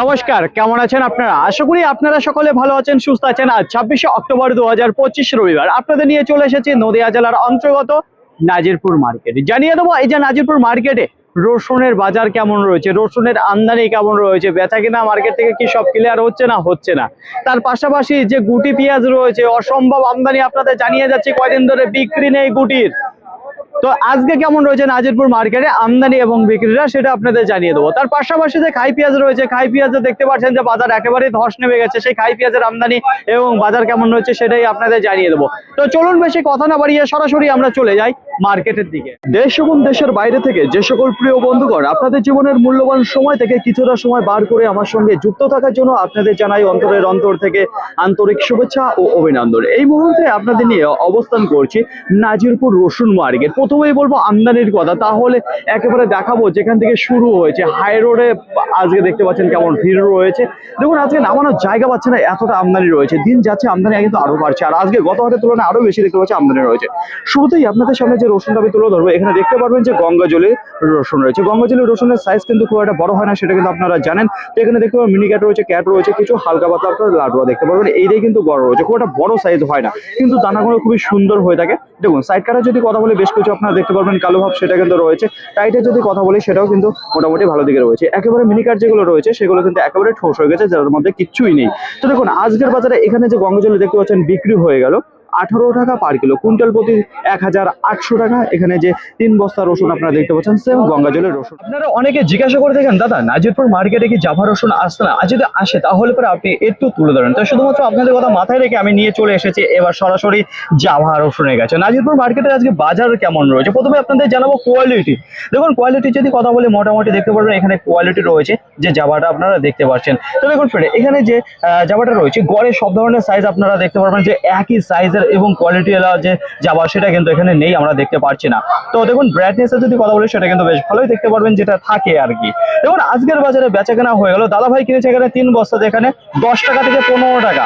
নমস্কার, কেমন আছেন আপনারা? আশা করি আপনারা সকলে ভালো আছেন, সুস্থ আছেন। আজ ছাব্বিশে অক্টোবর দু হাজার পঁচিশ রবিবার আপনাদের নিয়ে চলে এসেছি নদিয়া জেলার অন্তর্গত নাজিরপুর মার্কেট। জানিয়ে দেবো, এই যে নাজিরপুর মার্কেটে রসুনের বাজার কেমন রয়েছে, রসুনের আমদানি কেমন রয়েছে, বেচা কিনা মার্কেট থেকে কি সব ক্লিয়ার হচ্ছে না হচ্ছে না? তার পাশাপাশি যে গুটি পেঁয়াজ রয়েছে, অসম্ভব আমদানি আপনাদের জানিয়ে যাচ্ছে, কয়দিন ধরে বিক্রি নেই গুটির। তো আজকে কেমন রয়েছে নাজিরপুর মার্কেটে আমদানি এবং বিক্রিটা সেটা আপনাদের জানিয়ে দেবো। তার পাশাপাশি যে খাই পেঁয়াজ রয়েছে, খাই পেঁয়াজে দেখতে পাচ্ছেন যে বাজার একেবারেই ধস নেমে গেছে। সেই খাই পেঁয়াজের আমদানি এবং বাজার কেমন রয়েছে সেটাই আপনাদের জানিয়ে দেবো। তো চলুন বেশি কথা না বাড়িয়ে সরাসরি আমরা চলে যাই মার্কেটের দিকে। দেশ এবং দেশের বাইরে থেকে যে সকল প্রিয় বন্ধুগণ, আপনাদের জীবনের মূল্যবান সময় থেকে কিছুটা সময় বার করে আমার সঙ্গে যুক্ত থাকার জন্য আপনাদের জানাই অন্তরের অন্তর থেকে আন্তরিক শুভেচ্ছা ও অভিনন্দন। এই মুহূর্তে আপনাদের নিয়ে অবস্থান করছি নাজিরপুর রসুন মার্কেট। প্রথমেই বলব আমদানির কথা। তাহলে একেবারে দেখাবো যেখান থেকে শুরু হয়েছে। হাই রোডে আজকে দেখতে পাচ্ছেন কেমন ভিড় রয়েছে। দেখুন, আজকে নামানোর জায়গা পাচ্ছে না, এতটা আমদানি রয়েছে। দিন যাচ্ছে, আমদানি কিন্তু আরও বাড়ছে। আর আজকে গত হাটের তুলনায় আরও বেশি দেখতে পাচ্ছি আমদানি রয়েছে। শুরুতেই আপনাদের সামনে যে রসুনটা আমি তুলে ধরবো, এখানে দেখতে পারবেন যে গঙ্গা জলের রসুন রয়েছে। গঙ্গা জলের রসুনের সাইজ কিন্তু খুব একটা বড় হয় না, সেটা কিন্তু আপনারা জানেন। তো এখানে দেখতে পাবেন মিনি ক্যাট রয়েছে ক্যাট রয়েছে, কিছু হালকা পাতলা আপনার লাডুয়া দেখতে পারবেন। এইটাই কিন্তু বড় রয়েছে, খুব একটা বড় সাইজ হয় না। কিন্তু দানাগুলো খুবই সুন্দর হয়ে থাকে। দেখুন সাইড কাটার যদি কথা বলে, বেশ কিছু আপনারা দেখতে পারবেন কালো ভাব, সেটা কিন্তু রয়েছে। টাইটের যদি কথা বলি, সেটাও কিন্তু মোটামুটি ভালো দিকে রয়েছে। একেবারে মিনিকার যেগুলো রয়েছে, সেগুলো কিন্তু একেবারে ঠোস হয়ে গেছে, যার মধ্যে কিচ্ছুই নেই। তো দেখুন, আজকের বাজারে এখানে যে গঙ্গজলে দেখতে পাচ্ছেন, বিক্রি হয়ে গেল। আঠারো টাকা পার কিলো কুইন্টাল প্রতি এক হাজার আটশো টাকা। এখানে যে তিন বস্তা রসুন আপনারা দেখতে পাচ্ছেন সেম গঙ্গা জলের রসুন। আপনারা অনেকে জিজ্ঞাসা করে থাকেন, দাদা, নাজিরপুর মার্কেটে কি জাভা রসুন আসছে না? আর যদি আসে, তাহলে পরে আপনি একটু তুলে ধরেন। তো শুধুমাত্র আপনাদের কথা মাথায় রেখে আমি নিয়ে চলে এসেছি, এবার সরাসরি জাভা রসুনের কাছে। নাজিরপুর মার্কেটে আজকে বাজার কেমন রয়েছে? প্রথমে আপনাদের জানাব কোয়ালিটি দেখুন কোয়ালিটি যদি কথা বলি, মোটামুটি দেখতে পারবেন এখানে কোয়ালিটি রয়েছে যে জাভাটা আপনারা দেখতে পাচ্ছেন। তো দেখুন ফ্রেন্ড এখানে যে জাভাটা রয়েছে, গড়ে সব ধরনের সাইজ আপনারা দেখতে পারবেন যে একই সাইজের এবং কোয়ালিটি এলা যে যাওয়া সেটা কিন্তু এখানে নেই, আমরা দেখতে পারছি না। তো দেখুন ব্রাইটনেসের যদি কথা বলি, সেটা কিন্তু বেশ ভালোই দেখতে পারবেন, যেটা থাকে আর কি। দেখুন, আজকের বাজারে বেচা কেনা হয়ে গেল। দাদা ভাই কিনেছে এখানে তিন বস্তা এখানে দশ টাকা থেকে পনেরো টাকা।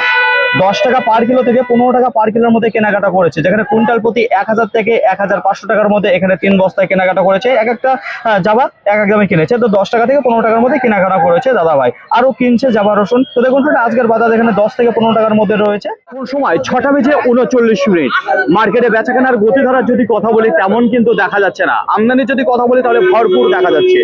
দশ টাকা পার কিলো থেকে পনেরো টাকা পার কিলোর মধ্যে কেনাকাটা করেছে। যেখানে কুইন্টাল প্রতি এক হাজার থেকে এক হাজার পাঁচশো টাকার মধ্যে এখানে তিন বস্তায় কেনাকাটা করেছে। এক একটা আহ, জাবা এক এক দামে কিনেছে। তো দশ টাকা থেকে পনেরো টাকার মধ্যে কেনাকাটা করেছে দাদা ভাই। আরও কিনছে জাবা রসুন। তো দেখুন আজকের বাজার এখানে দশ থেকে পনেরো টাকার মধ্যে রয়েছে। কোন সময়? ছটা বেজে উনচল্লিশ মিনিট। মার্কেটে বেচা কেনার গতি ধরার যদি কথা বলি তেমন কিন্তু দেখা যাচ্ছে না। আমদানি যদি কথা বলি তাহলে ভরপুর দেখা যাচ্ছে।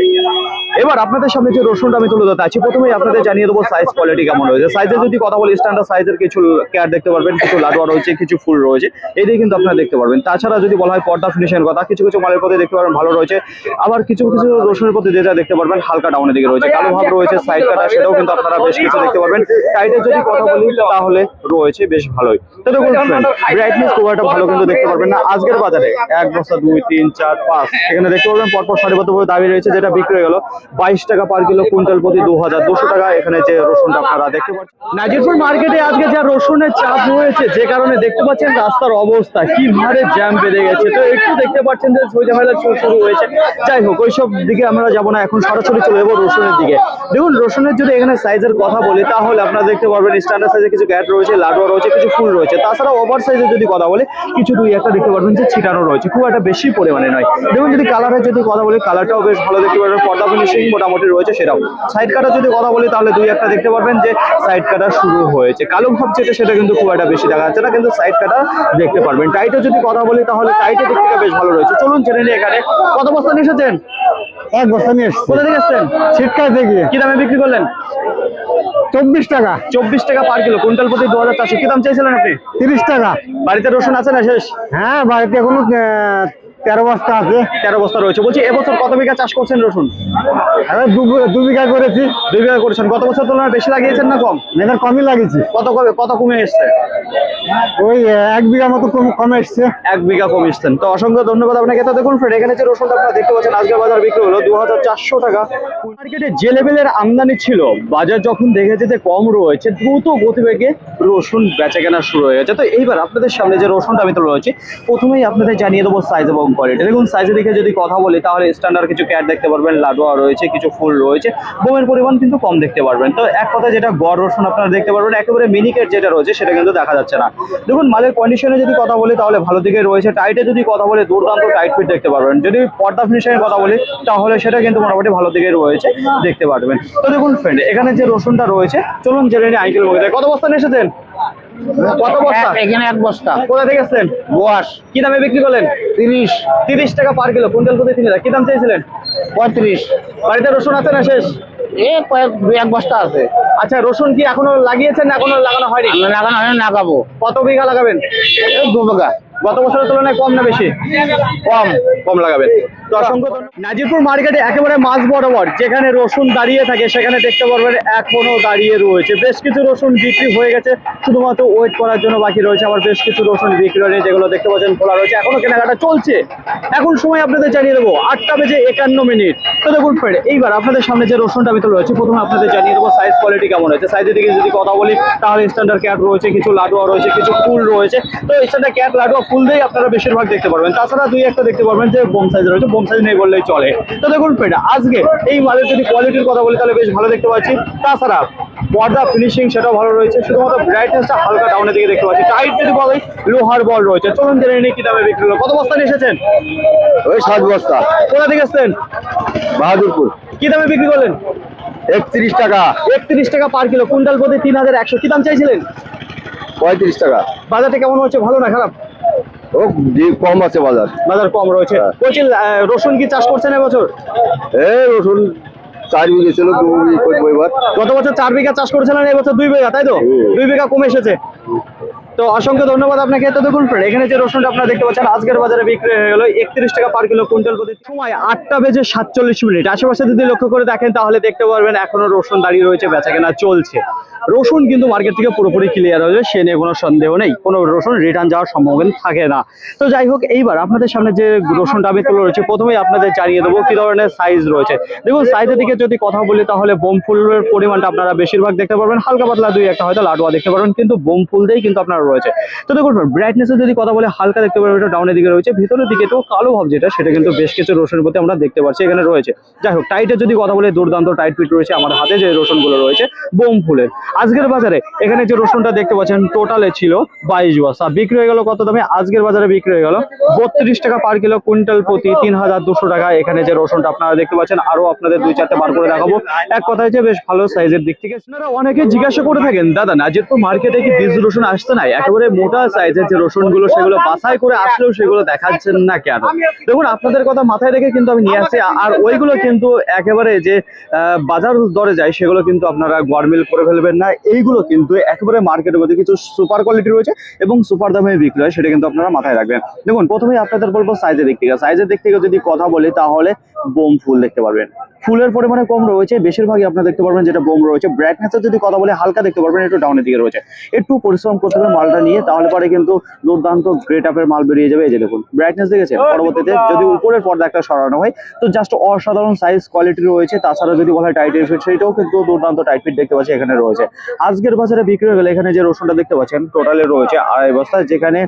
এবার আপনাদের সামনে যে রসুনটা আমি তুলে ধরতে আছি প্রথমেই আপনাদের জানিয়ে দেবো সাইজ কোয়ালিটি কেমন রয়েছে। সাইজে যদি কথা বলি স্ট্যান্ডার্ড সাইজের কিছু কেয়ার দেখতে পারবেন, কিছু লাডুয়া রয়েছে, কিছু ফুল রয়েছে, এটাই কিন্তু আপনারা দেখতে পারবেন। তাছাড়া যদি বলা হয় পর্দা ফিনিশিংয়ের কথা, কিছু কিছু মালের প্রতি দেখতে পারবেন, ভালো রয়েছে। আবার কিছু কিছু রসুনের প্রতি যেটা দেখতে পারবেন, হালকা ডাউনের দিকে রয়েছে। কালো ভাব রয়েছে সাইড কাটা সেটাও কিন্তু আপনারা বেশ কিছু দেখতে পারবেন। টাইটের যদি কথা বলি, তাহলে রয়েছে বেশ ভালোই। তো দেখুন ব্রাইটনেস খুব একটা ভালো কিন্তু দেখতে পারবেন না। আজকের বাজারে এক বস্তা, দুই, তিন, চার, পাঁচ, এখানে দেখতে পারবেন পরপর সারিবদ্ধভাবে দাবি রয়েছে, যেটা বিক্রি হয়ে গেল বাইশ টাকা পার কিলো কুইন্টাল প্রতি দু হাজার টাকা। এখানে যে রসুনটা আপনারা দেখতে পাচ্ছেন। নাজিরপুর মার্কেটে আজকে যা রসুনের চাপ রয়েছে, যে কারণে দেখতে পাচ্ছেন রাস্তার অবস্থা, কি হারে জ্যাম বেড়ে গেছে। তো একটু দেখতে পাচ্ছেন যে সোজা মেলা শুরু হয়েছে। যাই হোক, ওইসব দিকে আমরা যাব না, এখন সরাসরি চলে যাব রসুনের দিকে। দেখুন, রসুনের যদি এখানে সাইজের কথা বলি, তাহলে আপনারা দেখতে পারবেন স্ট্যান্ডার্ড সাইজে কিছু গ্যাট রয়েছে লাডুয়া রয়েছে, কিছু ফুল রয়েছে। তাছাড়া ওভার সাইজে যদি কথা বলি, কিছু দুই একটা দেখতে পারবেন যে ছিটানো রয়েছে, খুব একটা বেশি পরিমাণে নয়। দেখুন, যদি কালারের যদি কথা বলি কালারটাও বেশ ভালো দেখতে পারবেন পর্দা ফিনিশিং মোটামুটি রয়েছে সেটাও। সাইড কাটা যদি কথা বলি, তাহলে দুই একটা দেখতে পারবেন যে সাইড কাটা শুরু হয়েছে। কালো ভাব যেটা সেটা কিন্তু খুব একটা বেশি দেখা যাচ্ছে না কিন্তু সাইড কাটা দেখতে পারবেন। টাইটে যদি কথা বলি তাহলে টাইটের দিক থেকে বেশ ভালো রয়েছে। চলুন জেনে নিই এখানে। কত বস্তা নিয়ে এসেছেন? এক বস্তা নিয়ে এসছি। কোথা থেকে এসছেন? ছিটকাই থেকে। কি দামে বিক্রি করলেন? চব্বিশ টাকা। চব্বিশ টাকা পার কিলো কুইন্টাল প্রতি দু হাজার চারশো। কি দাম চাইছিলেন আপনি? তিরিশ টাকা। বাড়িতে রসুন আছে না শেষ? হ্যাঁ বাড়িতে এখনও তেরো বস্তা আছে। তেরো বস্তা রয়েছে। বলছি এবছর কত বিঘা চাষ করছেন রসুন? দু দু বিঘা করেছি। দুই বিঘা করেছেন। গত বছর তুলনায় বেশি লাগিয়েছেন না কম? এবার কমই লাগিয়েছি। কত কমে কত কমে এসছে? ওই এক বিঘা মতো কম- কমে এসছে। এক বিঘা কম এসছেন তো অসংখ্য ধন্যবাদ আপনাকে। তো দেখুন ফ্রেন্ড এখানে যে রসুনটা আপনারা দেখতে পাচ্ছেন আজকে বাজার বিক্রি হলো দু হাজার চারশো টাকা। মার্কেটে যে লেভেলের আমদানি ছিল বাজার যখন দেখেছে যে কম রয়েছে দ্রুত গতিবেগে রসুন বেচা কেনা শুরু হয়ে গেছে। তো এইবার আপনাদের সামনে যে রসুনটা আমি তুলে রয়েছে প্রথমেই আপনাদের জানিয়ে দেবো সাইজ এবং কোয়ালিটি দেখুন সাইজে দেখে যদি কথা বলি, তাহলে স্ট্যান্ডার্ড কিছু ক্যাট দেখতে পারবেন, লাডোয়া রয়েছে, কিছু ফুল রয়েছে। বোমের পরিমাণ কিন্তু কম দেখতে পারবেন। তো এক কথা যেটা, গড় রসুন আপনারা দেখতে পারবেন, একেবারে মিনিকেট যেটা রয়েছে, সেটা কিন্তু দেখা যাচ্ছে না। দেখুন, মালের কন্ডিশনে যদি কথা বলি, তাহলে ভালো দিকে রয়েছে। টাইটে যদি কথা বলে, দুর্দান্ত টাইট ফিট দেখতে পারবেন। যদি পর্দা ফিনিশিংয়ের কথা বলি, তাহলে সেটা কিন্তু মোটামুটি ভালো দিকে রয়েছে, দেখতে পারবেন। তো দেখুন ফ্রেন্ড এখানে যে রসুনটা রয়েছে, চলুন জেনে নিই আঙ্কেল মুখে কত বস্তা নিয়ে এসেছেন? কত বস্তা? এখানে এক বস্তা। কোথা থেকে এসেছেন দোয়াশ কি দামে বিক্রি করলেন? তিরিশ। তিরিশ টাকা পার কিলো কুইন্টাল প্রতি তিন হাজার কি দাম চাইছিলেন? পঁয়ত্রিশ। বাড়িতে রসুন আছে না শেষ? এ কয়েক দুই এক বস্তা আছে। আচ্ছা রসুন কি এখনও লাগিয়েছেন না এখনও লাগানো হয়নি? লাগানো হয় না লাগাবো। কত বিঘা লাগাবেন? দু বিঘা। গত বছরের তুলনায় কম না বেশি? কম। কম লাগাবেন। নাজিরপুর মার্কেটে একেবারে মাঝ বরাবর, যেখানে রসুন দাঁড়িয়ে থাকে, সেখানে দেখতে পারবেন এখনও দাঁড়িয়ে রয়েছে। বেশ কিছু রসুন বিক্রি হয়ে গেছে, শুধুমাত্র ওয়েট করার জন্য বাকি রয়েছে। আবার বেশ কিছু রসুন বিক্রি হয়নি যেগুলো দেখতে পাচ্ছেন, খোলা রয়েছে। এখনও কেনাকাটা চলছে। এখন সময় আপনাদের জানিয়ে দেবো, আটটা বেজে একান্ন মিনিট। তো দেখুন ফ্রেন্ড এইবার আপনাদের সামনে যে রসুনটা তুলে রয়েছে প্রথমে আপনাদের জানিয়ে দেবো সাইজ কোয়ালিটি কেমন রয়েছে। সাইজের দিকে যদি কথা বলি, তাহলে স্ট্যান্ডার্ড ক্যাট রয়েছে, কিছু লাডুয়া রয়েছে, কিছু ফুল রয়েছে। তো স্ট্যান্ডার্ড ক্যাট লাডুয়া, ফুল দিয়েই আপনারা বেশিরভাগ দেখতে পারবেন। তাছাড়া দুই একটা দেখতে পারবেন যে বোম সাইজ রয়েছে সাইজ নেই বললেই চলে। তো দেখুন ফ্রেন্ড আজকে এই মালের যদি কোয়ালিটির কথা বলি তাহলে বেশ ভালো দেখতে পাচ্ছি। তাছাড়া পর্দা ফিনিশিং সেটাও ভালো রয়েছে। শুধুমাত্র ব্রাইটনেসটা হালকা ডাউনের দিকে দেখতে পাচ্ছি। টাইট যদি বলি লোহার বল রয়েছে। চলুন জেনে নিই কি দামে বিক্রি হলো। কত বস্তা নিয়ে এসেছেন? ওই সাত বস্তা। কোথা থেকে এসেছেন? বাহাদুরপুর। কি দামে বিক্রি করলেন? একত্রিশ টাকা। একত্রিশ টাকা পার কিলো কুইন্টাল প্রতি তিন হাজার একশো। কি দাম চাইছিলেন? পঁয়ত্রিশ টাকা। বাজারটা কেমন হচ্ছে ভালো না খারাপ? ও কম আছে বাজার। বাজার কম রয়েছে। হ্যাঁ। বলছি রসুন কি চাষ করছেন এবছর? এ রসুন চার বিঘে ছিল দু বিঘে এবার। গত বছর চার বিঘা চাষ করেছিলেন এবছর দুই বিঘা তাই তো? দুই বিঘা কমে এসেছে। তো অসংখ্য ধন্যবাদ আপনাকে। দেখুন friend, এখানে যে রসুনটা আপনারা দেখতে পাচ্ছেন আজকের বাজারে বিক্রি হয়ে গেল একত্রিশ টাকা পার কিলো কুইন্টাল প্রতি। সময় আটটা বেজে সাতচল্লিশ মিনিট। আশেপাশে যদি লক্ষ্য করে দেখেন তাহলে দেখতে পারবেন এখনও রসুন দাঁড়িয়ে রয়েছে বেচা কেনা চলছে। রসুন কিন্তু মার্কেট থেকে পুরোপুরি ক্লিয়ার হয়ে যাবে সে নিয়ে কোনো সন্দেহ নেই। কোনো রসুন রিটার্ন যাওয়ার সম্ভাবনা থাকে না। তো যাই হোক এইবার আপনাদের সামনে যে রসুনটা আমি তুলে রয়েছে প্রথমেই আপনাদের জানিয়ে দেবো কি ধরনের সাইজ রয়েছে। দেখুন সাইজের দিকে যদি কথা বলি তাহলে বোম ফুলের পরিমাণটা আপনারা বেশিরভাগ দেখতে পারবেন। হালকা পাতলা দুই একটা হয়তো লাডুয়া দেখতে পারবেন কিন্তু বোম ফুল দিয়েই কিন্তু আপনারা রয়েছে। তো দেখুন ব্রাইটনেসের যদি কথা বলে, হালকা দেখতে পারবেন, এটা ডাউনের দিকে রয়েছে। ভিতরের দিকে একটু কালো ভাব যেটা, সেটা কিন্তু বেশ কিছু রসুনের প্রতি আমরা দেখতে পাচ্ছি এখানে রয়েছে। যাই হোক টাইটের যদি কথা বলে, দুর্দান্ত টাইট ফিট রয়েছে আমার হাতে যে রসুনগুলো রয়েছে, বোম ফুলের। আজকের বাজারে, এখানে যে রসুনটা দেখতে পাচ্ছেন টোটালে ছিল বাইশ বস্তা বিক্রি হয়ে গেল কত দামে? আজকের বাজারে বিক্রি হয়ে গেল বত্রিশ টাকা পার কিলো কুইন্টাল প্রতি তিন হাজার দুশো টাকা। এখানে যে রসুনটা আপনারা দেখতে পাচ্ছেন, আরও আপনাদের দুই চারটে বার করে দেখাবো। এক কথায় যে বেশ ভালো সাইজের দিক থেকে। আপনারা অনেকে জিজ্ঞাসা করে থাকেন, দাদা, নাজিরপুর মার্কেটে কি বীজ রসুন আসছে না? একেবারে মোটা সাইজের যে রসুনগুলো সেগুলো বাছাই করে আসলেও সেগুলো দেখাচ্ছেন না কেন? দেখুন আপনাদের কথা মাথায় রেখে কিন্তু আমি নিয়ে আসছি। আর ওইগুলো কিন্তু একেবারে যে বাজার দরে যায় সেগুলো কিন্তু আপনারা গরমিল করে ফেলবেন না। এইগুলো কিন্তু একেবারে মার্কেটের মধ্যে কিছু সুপার কোয়ালিটি রয়েছে এবং সুপার দামে বিক্রি হয় সেটা কিন্তু আপনারা মাথায় রাখবেন। দেখুন প্রথমেই আপনাদের বলব সাইজের দিক থেকে। সাইজের দিক থেকে যদি কথা বলি তাহলে বোম ফুল দেখতে পারবেন। ফুলের পরিমাণে কম রয়েছে বেশিরভাগই আপনারা দেখতে পারবেন যেটা বোম রয়েছে। ব্রাইটনেসের যদি কথা বলে হালকা দেখতে পারবেন একটু ডাউনের দিকে রয়েছে। একটু পরিশ্রম করতে হবে মালটা নিয়ে তাহলে পরে কিন্তু দুর্দান্ত গ্রেট আপের মাল বেরিয়ে যাবে। এই যে দেখুন ব্রাইটনেস দেখেছেন? পরবর্তীতে যদি উপরের পর্দা একটা সরানো হয় তো জাস্ট অসাধারণ সাইজ কোয়ালিটি রয়েছে। তাছাড়া যদি বলা হয় টাইট ফিট সেইটাও কিন্তু দুর্দান্ত টাইট ফিট দেখতে পাচ্ছি এখানে রয়েছে। আজকের বাজারে বিক্রি হয়ে গেলে এখানে যে রসুনটা দেখতে পাচ্ছেন টোটালে রয়েছে আড়াই বস্তা যেখানে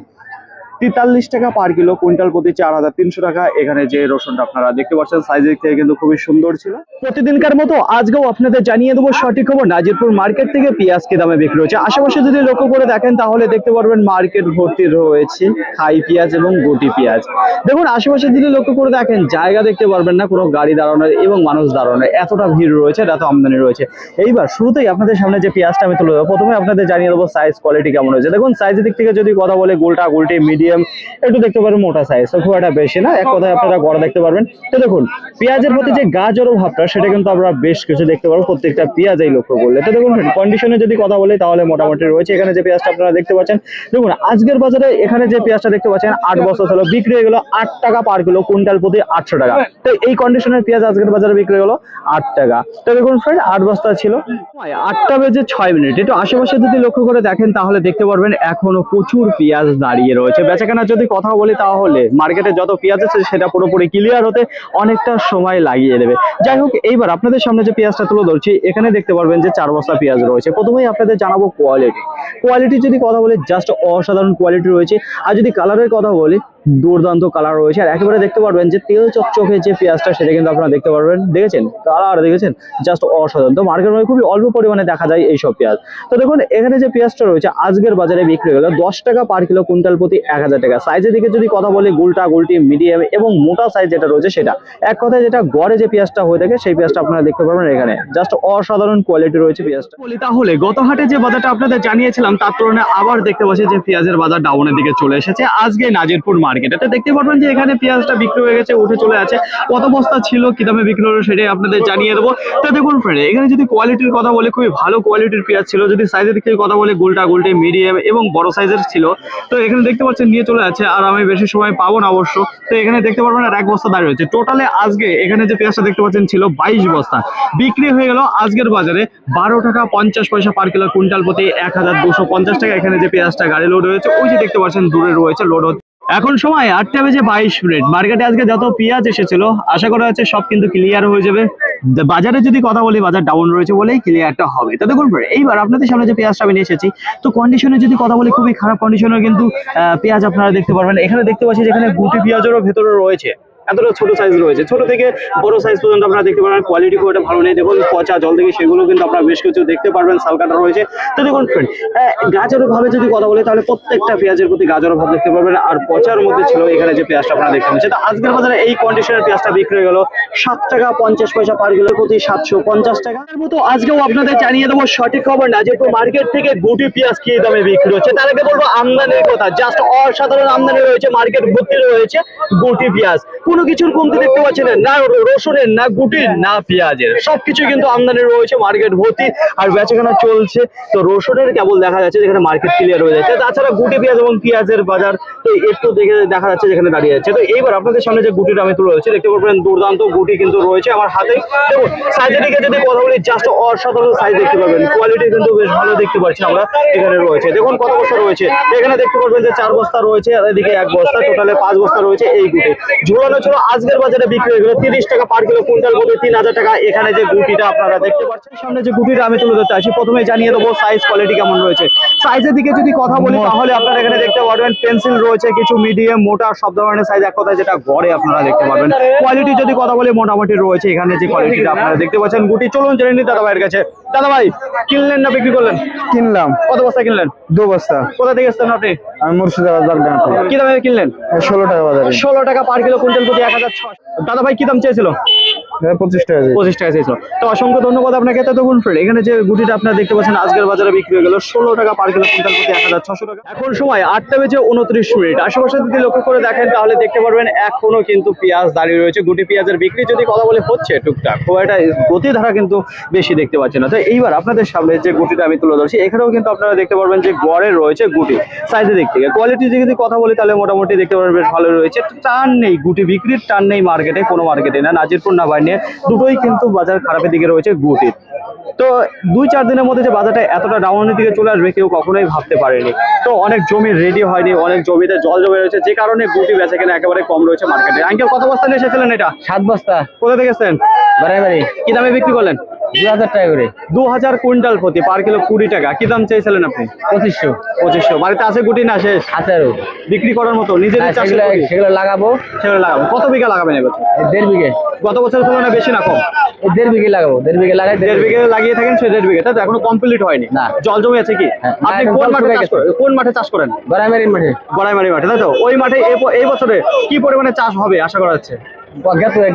তেতাল্লিশ টাকা পার কিলো, কুইন্টাল প্রতি চার হাজার তিনশো টাকা। এখানে যে রসুনটা আপনারা দেখতে পাচ্ছেন সাইজের দিক থেকে কিন্তু খুবই সুন্দর ছিল। প্রতিদিনকার মতো আজকেও আপনাদের জানিয়ে দেবো সঠিক খবর। নাজিরপুর মার্কেট থেকে পেঁয়াজ কি দামে বিক্রি হচ্ছে। আশেপাশে যদি লক্ষ্য করে দেখেন, তাহলে দেখতে পারবেন মার্কেট ভর্তি রয়েছে খাই পেঁয়াজ এবং গুটি পেঁয়াজ। দেখুন, আশেপাশে যদি লক্ষ্য করে দেখেন, জায়গা দেখতে পারবেন না, কোনো গাড়ি দাঁড়ানোর এবং মানুষ দাঁড়ানোর। এতটা ভিড় রয়েছে, এত আমদানি রয়েছে। এইবার শুরুতেই আপনাদের সামনে যে পেঁয়াজটা আমি তুলে দেবো প্রথমে আপনাদের জানিয়ে দেবো সাইজ কোয়ালিটি কেমন হয়েছে। দেখুন সাইজের দিক থেকে যদি কথা বলে, গোলটা, গোলটি মিডিয়াম একটু দেখতে পারেন মোটা সাইজ তো খুব একটা বেশি না, এক কথায় আপনারা গড় দেখতে পারবেন। তো দেখুন, পেঁয়াজের প্রতি যে গাজর ভাবটা, সেটা কিন্তু আমরা বেশ কিছু দেখতে পারব, প্রত্যেকটা পেঁয়াজই লক্ষ্য করলে। তো দেখুন কন্ডিশনে যদি কথা বলি, তাহলে মোটামুটি রয়েছে। এখানে যে পেঁয়াজটা আপনারা দেখতে পাচ্ছেন, দেখুন, আজকের বাজারে এখানে যে পেঁয়াজটা দেখতে পাচ্ছেন, আট বছর হলো, বিক্রি হয়ে গেলো আট টাকা পার কিলো, কুইন্টাল প্রতি আটশো টাকা। তো এই কন্ডিশনের পেঁয়াজ আজকের বাজারে বিক্রি হলো আট টাকা। তো দেখুন ফ্রেন্ড আট বস্তা ছিল। আটটা বেজে ছয় মিনিট। একটু আশেপাশে যদি লক্ষ্য করে দেখেন, তাহলে দেখতে পারবেন, এখনও প্রচুর পেঁয়াজ দাঁড়িয়ে রয়েছে। বেচা বেচাকেনার যদি কথা বলি তাহলে মার্কেটে যত পেঁয়াজ আছে সেটা পুরোপুরি ক্লিয়ার হতে অনেকটা সময় লাগিয়ে দেবে। যাই হোক, এইবার আপনাদের সামনে যে পেঁয়াজটা তুলে ধরছি, এখানে দেখতে পারবেন যে চার বস্তা পেঁয়াজ রয়েছে। প্রথমেই আপনাদের জানাব কোয়ালিটি কোয়ালিটি যদি কথা বলি জাস্ট অসাধারণ কোয়ালিটি রয়েছে। আর যদি কালারের কথা বলি দুর্দান্ত কালার রয়েছে। আর একেবারে দেখতে পারবেন যে তেল চকচকে যে পেঁয়াজটা, সেটা কিন্তু আপনারা দেখতে পারবেন। দেখেছেন? কালার দেখেছেন? জাস্ট অসাধারণ। তো মার্কেট মধ্যে খুবই অল্প পরিমাণে দেখা যায় এইসব পেঁয়াজ। তো দেখুন, এখানে যে পেঁয়াজটা রয়েছে, আজকের বাজারে বিক্রি হলো দশ টাকা পার কিলো কুইন্টাল প্রতি এক হাজার টাকা। সাইজের দিকে যদি কথা বলি, গুলটা, গুলটি মিডিয়াম এবং মোটা সাইজ যেটা রয়েছে সেটা। এক কথায় যেটা গড়ে যে পেঁয়াজটা হয়ে থাকে, সেই পেঁয়াজটা আপনারা দেখতে পারবেন এখানে। জাস্ট অসাধারণ কোয়ালিটি রয়েছে পেঁয়াজটা। বলি তাহলে গত হাটে যে বাজারটা আপনাদের জানিয়েছিলাম, তার তুলনায় আবার দেখতে পাচ্ছি যে পেঁয়াজের বাজার ডাউনের দিকে চলে এসেছে। আজকে নাজিরপুর মার্কেটে তো দেখতে পারবেন যে এখানে পেঁয়াজটা বিক্রি হয়ে গেছে, উঠে চলে আছে। কত বস্তা ছিল, কি দামে বিক্রি হলো সেটাই আপনাদের জানিয়ে দেবো। তো দেখুন ফ্রেন্ড এখানে যদি কোয়ালিটির কথা বলে, খুবই ভালো কোয়ালিটির পেঁয়াজ ছিল। যদি সাইজের দিকে কথা বলে, গোলটা গোলটে মিডিয়াম এবং বড় সাইজের ছিল। তো এখানে দেখতে পাচ্ছেন, নিয়ে চলে আছে। আর আমি বেশি সময় পাবো না অবশ্য। তো এখানে দেখতে পারবেন আর এক বস্তা দাঁড়িয়ে রয়েছে। টোটালে আজকে এখানে যে পেঁয়াজটা দেখতে পাচ্ছেন ছিল বাইশ বস্তা। বিক্রি হয়ে গেল আজকের বাজারে বারো টাকা পঞ্চাশ পয়সা পার কিলো কুইন্টাল প্রতি এক হাজার দুশো পঞ্চাশ টাকা। এখানে যে পেঁয়াজটা গাড়ি লোড হয়েছে ওই যে দেখতে পাচ্ছেন, দূরে রয়েছে লোড এখন সময় আটটা বেজে বাইশ মিনিট। মার্কেটে আজকে যত পেঁয়াজ এসেছিল, আশা করা হচ্ছে সব কিন্তু ক্লিয়ার হয়ে যাবে। বাজারে যদি কথা বলি, বাজার ডাউন রয়েছে বলেই ক্লিয়ারটা হবে। তো দেখুন এইবার আপনাদের সামনে যে পেঁয়াজটা আমি নিয়ে এসেছি, তো কন্ডিশনে যদি কথা বলি, খুবই খারাপ কন্ডিশনের কিন্তু পেঁয়াজ আপনারা দেখতে পারবেন। এখানে দেখতে পাচ্ছি যেখানে গুটি পেঁয়াজেরও ভেতরে রয়েছে। এতটা ছোট সাইজ রয়েছে। ছোট থেকে বড় সাইজ পর্যন্ত আপনারা দেখতে পারবেন কোয়ালিটি খুব একটা ভালো নেই। দেখুন, পচা জল থেকে সেগুলো কিন্তু আপনারা বেশ কিছু দেখতে পারবেন সালকাটা রয়েছে। তো দেখুন ফ্রেন্ড গাজরের ভাবে যদি কথা বলি, তাহলে প্রত্যেকটা পেঁয়াজের প্রতি গাজরের ভাব দেখতে পারবেন। আর পচার মধ্যে ছিল এখানে যে পেঁয়াজটা আপনারা দেখতে পাচ্ছেন। সেটা আজকের বাজারে এই কন্ডিশনের পেঁয়াজটা বিক্রি হয়ে গেল। সাত টাকা পঞ্চাশ পয়সা পার কিলো প্রতি সাতশো পঞ্চাশ টাকা। এর মতো আজকেও আপনাদের জানিয়ে দেবো, সঠিক খবর না, যেহেতু মার্কেট থেকে গুটি পেঁয়াজ কি দামে বিক্রি হচ্ছে, তার আগে বলব আমদানির কথা। জাস্ট অসাধারণ আমদানি রয়েছে মার্কেট ভর্তি রয়েছে গুটি পেঁয়াজ। কোনো কিছুর কমতি দেখতে পাচ্ছি না, না রসুনের না গুটির না পেঁয়াজের। সবকিছু কিন্তু আমদানি রয়েছে মার্কেট ভর্তি আর বেচাকেনা চলছে। তো রসুনের কেবল দেখা যাচ্ছে যেখানে মার্কেট ক্লিয়ার হয়ে যাচ্ছে। তাছাড়া গুটি পেঁয়াজ এবং পেঁয়াজের বাজার তো একটু দেখে দেখা যাচ্ছে যেখানে দাঁড়িয়ে যাচ্ছে তো এইবার আপনাদের সামনে যে গুটিটা আমি তুলে রয়েছে দেখতে পারবেন দুর্দান্ত গুটি কিন্তু রয়েছে আমার হাতে। দেখুন সাইজের দিকে যদি কথা বলি জাস্ট অসাধারণ সাইজ দেখতে পাবেন। কোয়ালিটি কিন্তু বেশ ভালো দেখতে পাচ্ছি আমরা এখানে রয়েছে। দেখুন কত বস্তা রয়েছে। এখানে দেখতে পারবেন যে চার বস্তা রয়েছে এদিকে এক বস্তা টোটালে পাঁচ বস্তা রয়েছে এই গুটি। ঝুলানো ছিল আজকের বাজারে বিক্রি হয়ে গেল। তিরিশ টাকা পার কিলো কুইন্টাল প্রতি তিন হাজার টাকা। এখানে যে গুটিটা আপনারা দেখতে পাচ্ছেন, সামনে যে গুটিটা আমি তুলে ধরতে আসি প্রথমে জানিয়ে দেবো সাইজ কোয়ালিটি কেমন রয়েছে। সাইজের দিকে যদি কথা বলি তাহলে আপনারা এখানে দেখতে পারবেন পেন্সিল রয়েছে কিছু মিডিয়াম মোটা সব ধরনের সাইজ এক কথায় যেটা গড়ে আপনারা দেখতে পারবেন। কোয়ালিটি যদি কথা বলি মোটামুটি রয়েছে এখানে যে কোয়ালিটিটা আপনারা দেখতে পাচ্ছেন। গুটি চলুন জেনে নিন দাদা ভাইয়ের কাছে। দাদা ভাই কিনলেন না বিক্রি করলেন? কিনলাম। কত বস্তা কিনলেন? দু বস্তা। কোথা থেকে এসছেন আপনি? আমি মুর্শিদাবাদ থেকে। কি দামে কিনলেন? ষোলো টাকা বাজারে। ষোলো টাকা পার কিলো কুইন্টাল প্রতি এক হাজার দাদা ভাই কি দাম চেয়েছিল? তো অসংখ্য ধন্যবাদ আপনাকে, এত দেখুন ফ্রেন্ড এখানে যে গুটিটা আপনারা হয়ে আশেপাশে দেখতে পারবেন কিন্তু পেঁয়াজ দাঁড়িয়ে রয়েছে। গুটি পেঁয়াজের বিক্রি কথা বলে গতিধারা কিন্তু বেশি দেখতে পাচ্ছেন না। তো এইবার আপনাদের সামনে যে গুটিটা আমি তুলে ধরছি, এখানেও কিন্তু আপনারা দেখতে পারবেন যে গড়ে রয়েছে গুটি। সাইজের দিক থেকে কোয়ালিটি যদি কথা বলি, তাহলে মোটামুটি দেখতে পারবেন ভালো রয়েছে। টান নেই গুটি বিক্রির, টান নেই মার্কেটে কোনো মার্কেটে না। নাজিরপুর না দুটোই কিন্তু বাজার খারাপের দিকে রয়েছে গুটির তো দুই চার দিনের মধ্যে যে বাজারটা এতটা ডাউনের দিকে চলে আসবে কেউ কখনোই ভাবতে পারেনি। তো অনেক জমি রেডি হয়নি অনেক জমিতে জল জমে রয়েছে যে কারণে গুটি বেচা কেনা একেবারে কম রয়েছে মার্কেটে আঙ্কেল কত বস্তা নিয়ে এসেছিলেন এটা? সাত বস্তা। কোথায় থেকে এসেছেন? বাড়াই বাড়ি কি দামে বিক্রি করলেন? দু হাজার টাকা করে। দু হাজার কুইন্টাল প্রতি পার কিলো কুড়ি টাকা। কি দাম আপনি? পঁচিশশো। পঁচিশশো। বাড়িতে আছে গুটি না শেষ? আছে আরও বিক্রি করার মতো? নিজের হ্যাঁ, সেগুলো লাগাবো। সেগুলো লাগাবো। কত বিঘা লাগাবেন এবছর দেড় বিঘে। গত বছরের তুলনায় বেশি না কম? দেড় বিঘে লাগাবো। দেড় বিঘে লাগাই দেড় বিঘে। লাগিয়ে থাকেন সে দেড় বিঘে। তাই তো এখনও কমপ্লিট হয়নি। না। জল জমে আছে কি? হ্যাঁ, আপনি কোন মাঠে চাষ। করেন? কোন মাঠে চাষ করেন? মাঠে। গড়াইমারি মাঠে তাই তো? ওই মাঠে এই এই বছরে কি পরিমাণে চাষ হবে আশা করা যাচ্ছে?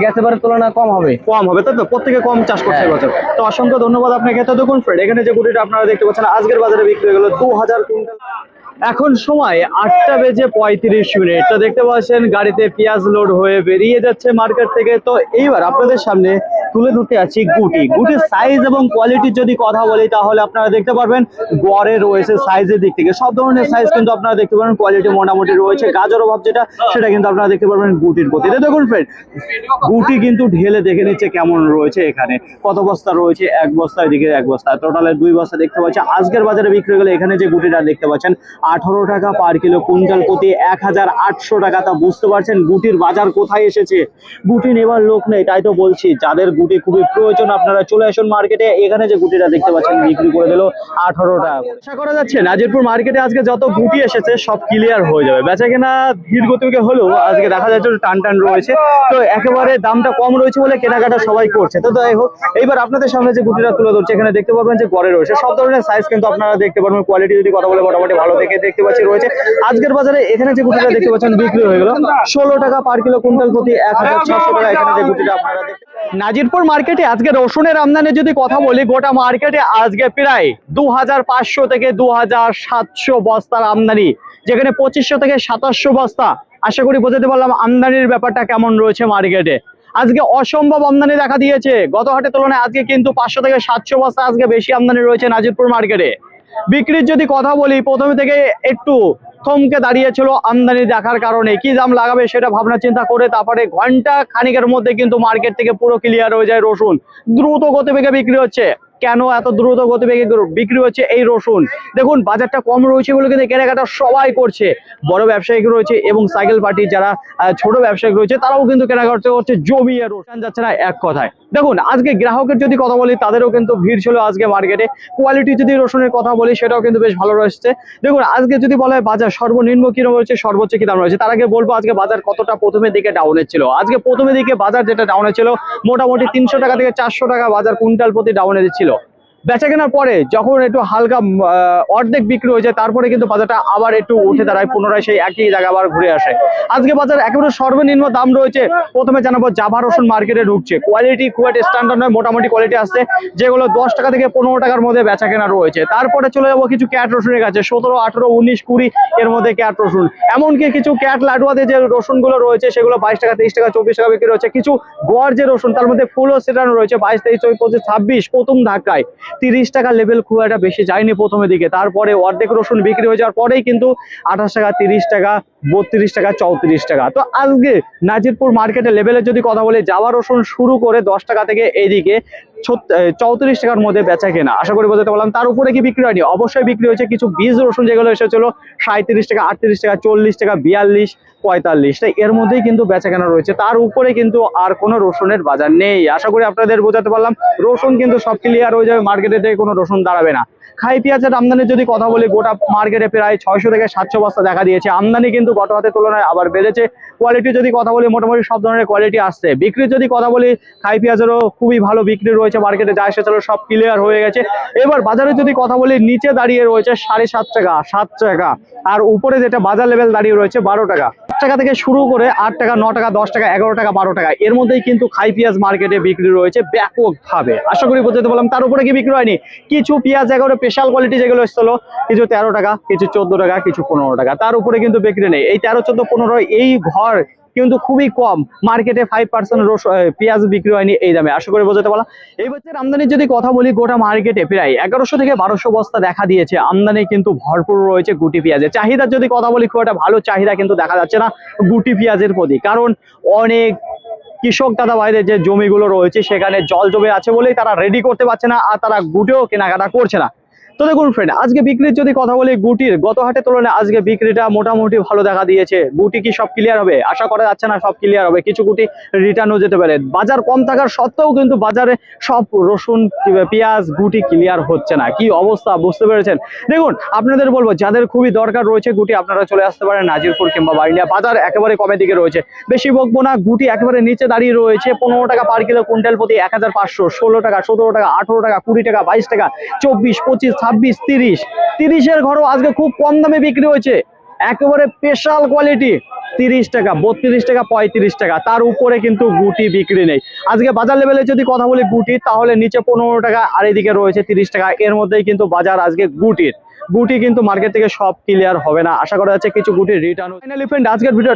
গ্যাস এবারের তুলনায় কম হবে। কম হবে, তাই তো? প্রত্যেকে কম চাষ করছে। এবছর তো অসংখ্য ধন্যবাদ আপনাকে। এত দেখুন ফ্রেড এখানে যে গুটিটা আপনারা দেখতে পাচ্ছেন, আজকের বাজারে বিক্রি হয়ে গেল দু হাজার কুইন্টাল। এখন সময় আটটা বেজে পঁয়ত্রিশ মিনিট। তো দেখতে পাচ্ছেন, গাড়িতে পেঁয়াজ লোড হয়ে বেরিয়ে যাচ্ছে মার্কেট থেকে। তো এইবার আপনাদের সামনে তুলে ধরতে আছি গুটি। গুটির সাইজ এবং কোয়ালিটির যদি কথা বলি, তাহলে আপনারা দেখতে পারবেন গড়ে রয়েছে সাইজের দিক থেকে। সব ধরনের সাইজ কিন্তু আপনারা দেখতে পারবেন কোয়ালিটি মোটামুটি রয়েছে। গাজর অভাব যেটা, সেটা কিন্তু আপনারা দেখতে পারবেন গুটির প্রতি দেখুন ফ্রেন্ড গুটি কিন্তু ঢেলে দেখে নিচ্ছে কেমন রয়েছে এখানে। কত বস্তা রয়েছে? এক বস্তা, এদিকে এক বস্তা। টোটালে দুই বস্তা দেখতে পাচ্ছি। আজকের বাজারে বিক্রি গেলে এখানে যে গুটিটা দেখতে পাচ্ছেন আঠারো টাকা পার কিলো। কুইন্টাল প্রতি এক হাজার আটশো টাকা। তা বুঝতে পারছেন গুটির বাজার কোথায় এসেছে? গুটি নেবার লোক নেই, তাই তো বলছি। যাদের গুটি খুবই প্রয়োজন, আপনারা চলে আসুন মার্কেটে। এখানে যে গুটিটা দেখতে পাচ্ছেন, বিক্রি করে দিল আঠারো টাকা। আশা করা যাচ্ছে। নাজিরপুর মার্কেটে আজকে যত গুটি এসেছে, সব ক্লিয়ার হয়ে যাবে। বেচা কেনা ধীর গতিকে হলেও আজকে দেখা যাচ্ছে টান টান রয়েছে। তো একেবারে দামটা কম রয়েছে বলে কেনাকাটা সবাই করছে। তো যাই হোক, এইবার আপনাদের সামনে যে গুটিটা তুলে ধরছে, এখানে দেখতে পাবেন যে গড়ে রয়েছে। সব ধরনের সাইজ কিন্তু আপনারা দেখতে পারবেন। কোয়ালিটি যদি কথা বলে, মোটামুটি ভালো থেকে দেখতে পাচ্ছি রয়েছে। আজকের বাজারে এখানে যে গুটিটা দেখতে পাচ্ছেন বিক্রি হয়ে গেল ষোলো টাকা পার কিলো কুইন্টাল প্রতি এক হাজার ছশো টাকা এখানে যে গুটিটা আপনারা নাজিরপুর মার্কেটে আজকে রসুনের আমদানি যদি কথা বলি গোটা মার্কেটে আজকে প্রায় দু থেকে দু হাজার সাতশো বস্তার আমদানি যেখানে পঁচিশশো থেকে সাতাশশো বস্তা। আশা করি বোঝাতে পারলাম আমদানির ব্যাপারটা কেমন রয়েছে মার্কেটে। আজকে অসম্ভব আমদানি দেখা দিয়েছে। গত হাটের তুলনায় আজকে কিন্তু পাঁচশো থেকে সাতশো বস্তা আজকে বেশি আমদানি রয়েছে নাজিরপুর মার্কেটে। বিক্রির যদি কথা বলি, প্রথমে থেকে একটু থমকে দাঁড়িয়েছিল আমদানি দেখার কারণে। কি দাম লাগাবে সেটা ভাবনা চিন্তা করে তারপরে ঘণ্টা খানিকের মধ্যে কিন্তু মার্কেট থেকে পুরো ক্লিয়ার হয়ে যায় রসুন। দ্রুত গতিবেগে বিক্রি হচ্ছে। কেন এত দ্রুত গতিবেগে বিক্রি হচ্ছে এই রসুন? দেখুন, বাজারটা কম রয়েছে বলে কিন্তু কেনাকাটা সবাই করছে। বড় ব্যবসায়িক রয়েছে এবং সাইকেল পার্টি যারা ছোট ব্যবসায়িক রয়েছে, তারাও কিন্তু কেনাকাটা করছে, জমিয়ে রসুন। যাচ্ছে না এক কথায়। দেখুন, আজকে গ্রাহকের যদি কথা বলি, তাদেরও কিন্তু ভিড় ছিল আজকে মার্কেটে কোয়ালিটি যদি রসুনের কথা বলি, সেটাও কিন্তু বেশ ভালো রয়েছে। দেখুন, আজকে যদি বলা হয় বাজার সর্বনিম্ন কি রকম রয়েছে, সর্বোচ্চ কি দাম রয়েছে, তার আগে বলব আজকে বাজার কতটা প্রথমের দিকে ডাউনের ছিল। আজকে প্রথমের দিকে বাজার যেটা ডাউনে ছিল, মোটামুটি তিনশো টাকা থেকে চারশো টাকা বাজার কুইন্টাল প্রতি ডাউনে ছিল। বেচা কেনার পরে যখন একটু হালকা অর্ধেক বিক্রি হয়ে যায়, তারপরে কিন্তু বাজারটা আবার একটু উঠে দাঁড়ায়, পুনরায় সেই একই জায়গা আবার ঘুরে আসে। আজকে বাজার একেবারে সর্বনিম্ন দাম রয়েছে। প্রথমে জানাব, জাভা রসুন মার্কেটে ঢুকছে। কোয়ালিটি খুব একটা স্ট্যান্ডার্ড নয়, মোটামুটি কোয়ালিটি আসছে। যেগুলো দশ টাকা থেকে পনেরো টাকার মধ্যে বেচা কেনা রয়েছে। তারপরে চলে যাব কিছু ক্যাট রসুনের কাছে। সতেরো, আঠেরো, উনিশ, কুড়ি এর মধ্যে ক্যাট রসুন। এমনকি কিছু ক্যাট লাডুয়াতে যে রসুনগুলো রয়েছে, সেগুলো বাইশ টাকা, তেইশ টাকা, চব্বিশ টাকা বিক্রি হচ্ছে। কিছু গড় যে রসুন, তার মধ্যে ফুলও সেটানো রয়েছে, বাইশ, তেইশ, চব্বিশ, পঁচিশ, ছাব্বিশ, প্রথম ধাক্কায়। তিরিশ টাকা লেভেল খুব একটা বেশি যায়নি প্রথমের দিকে। তারপরে অর্ধেক রসুন বিক্রি হয়ে যাওয়ার পরেই কিন্তু আঠাশ টাকা, তিরিশ টাকা বত্রিশ টাকা, চৌত্রিশ টাকা। তো আজকে নাজিরপুর মার্কেটের লেভেলে যদি কথা বলি, যাওয়া রসুন শুরু করে দশ টাকা থেকে এইদিকে চৌত্রিশ টাকার মধ্যে বেচা কেনা। আশা করি বোঝাতে পারলাম। তার উপরে কি বিক্রি হয়নি? অবশ্যই বিক্রি হয়েছে কিছু বীজ রসুন যেগুলো এসেছিল সাঁত্রিশ টাকা, আটত্রিশ টাকা, চল্লিশ টাকা, বিয়াল্লিশ, পঁয়তাল্লিশ। তাই এর মধ্যেই কিন্তু বেচা কেনা রয়েছে। তার উপরে কিন্তু আর কোনো রসুনের বাজার নেই। আশা করি আপনাদের বোঝাতে পারলাম। রসুন কিন্তু সব ক্লিয়ার হয়ে যাবে মার্কেটে থেকে কোনো রসুন দাঁড়াবে না। খাই পেঁয়াজের আমদানি যদি কথা বলি, গোটা মার্কেটে প্রায় ছয়শো থেকে সাতশো বস্তা দেখা দিয়েছে। আমদানি কিন্তু গত হাতের তুলনায় আবার বেড়েছে কোয়ালিটি যদি কথা বলি, মোটামুটি সব ধরনের কোয়ালিটি আসছে। বিক্রির যদি কথা বলি, খাই পেঁয়াজেরও খুবই ভালো বিক্রি রয়েছে মার্কেটে যা এসেছিল সব ক্লিয়ার হয়ে গেছে। এবার বাজারে যদি কথা বলি, নিচে দাঁড়িয়ে রয়েছে সাড়ে সাত টাকা সাত টাকা। আর উপরে যেটা বাজার লেভেল দাঁড়িয়ে রয়েছে বারো টাকা। টাকা থেকে শুরু করে আট টাকা, ন টাকা, দশ টাকা, এগারো টাকা, বারো টাকা, এর মধ্যেই কিন্তু খাই পেঁয়াজ মার্কেটে বিক্রি রয়েছে ব্যাপকভাবে। আশা করি বোঝাতে পারলাম, তার উপরে কি বিক্রি হয়নি? কিছু পেঁয়াজ এগারো স্পেশাল কোয়ালিটি যেগুলো এসেছিল, কিছু তেরো টাকা, কিছু চোদ্দ টাকা, কিছু পনেরো টাকা, তার উপরে কিন্তু বিক্রি নেই। এই তেরো, চোদ্দ, পনেরো, এই ঘর কিন্তু খুবই কম। মার্কেটে ফাইভ পার্সেন্ট রস পেঁয়াজ বিক্রি হয়নি এই দামে। আশা করি বোঝাতে পারলাম। এই বছর আমদানির যদি কথা বলি, গোটা মার্কেটে প্রায় এগারোশো থেকে বারোশো বস্তা দেখা দিয়েছে। আমদানি কিন্তু ভরপুর রয়েছে গুটি পেঁয়াজের চাহিদার যদি কথা বলি, খুব একটা ভালো চাহিদা কিন্তু দেখা যাচ্ছে না গুটি পেঁয়াজের প্রতি। কারণ অনেক কৃষক দাদা ভাইদের যে জমিগুলো রয়েছে, সেখানে জল জমে আছে বলেই তারা রেডি করতে পারছে না আর তারা গুটেও কেনাকাটা করছে না। তো দেখুন ফ্রেন্ড আজকে বিক্রির যদি কথা বলি গুটির, গত হাটের তুলনায় আজকে বিক্রিটা মোটামুটি ভালো দেখা দিয়েছে। গুটি কি সব ক্লিয়ার হবে? আশা করা যাচ্ছে না সব ক্লিয়ার হবে। কিছু গুটি রিটার্নও যেতে পারে। বাজার কম থাকার সত্ত্বেও কিন্তু বাজারে সব রসুন, পেঁয়াজ, গুটি ক্লিয়ার হচ্ছে না। কি অবস্থা? বুঝতে পেরেছেন? দেখুন, আপনাদের বলব, যাদের খুবই দরকার রয়েছে গুটি, আপনারা চলে আসতে পারেন নাজিরপুর কিংবা বাড়িয়া বাজার একেবারে কমের দিকে রয়েছে। বেশি বকবো না, গুটি একেবারে নিচে দাঁড়িয়ে রয়েছে। পনেরো টাকা পার কিলো কুইন্টাল প্রতি এক হাজার পাঁচশো। ষোলো টাকা, সতেরো টাকা, আঠেরো টাকা, কুড়ি টাকা, বাইশ টাকা, চব্বিশ, পঁচিশ ছাব্বিশ, তিরিশ। তিরিশের ঘরও আজকে খুব কম দামে বিক্রি হয়েছে। একেবারে স্পেশাল কোয়ালিটি তিরিশ টাকা, বত্রিশ টাকা, পঁয়ত্রিশ টাকা। তার উপরে কিন্তু গুটি বিক্রি নেই। আজকে বাজার লেভেলে যদি কথা বলি গুটি, তাহলে নিচে পনেরো টাকা আর এদিকে রয়েছে তিরিশ টাকা। এর মধ্যেই কিন্তু বাজার আজকে গুটির। গুটি কিন্তু মার্কেট থেকে সব ক্লিয়ার হবে না। আশা করা যাচ্ছে কিছু গুটি রিটার্ন ফাইনালি ফ্রেন্ড আজকের ভিডিও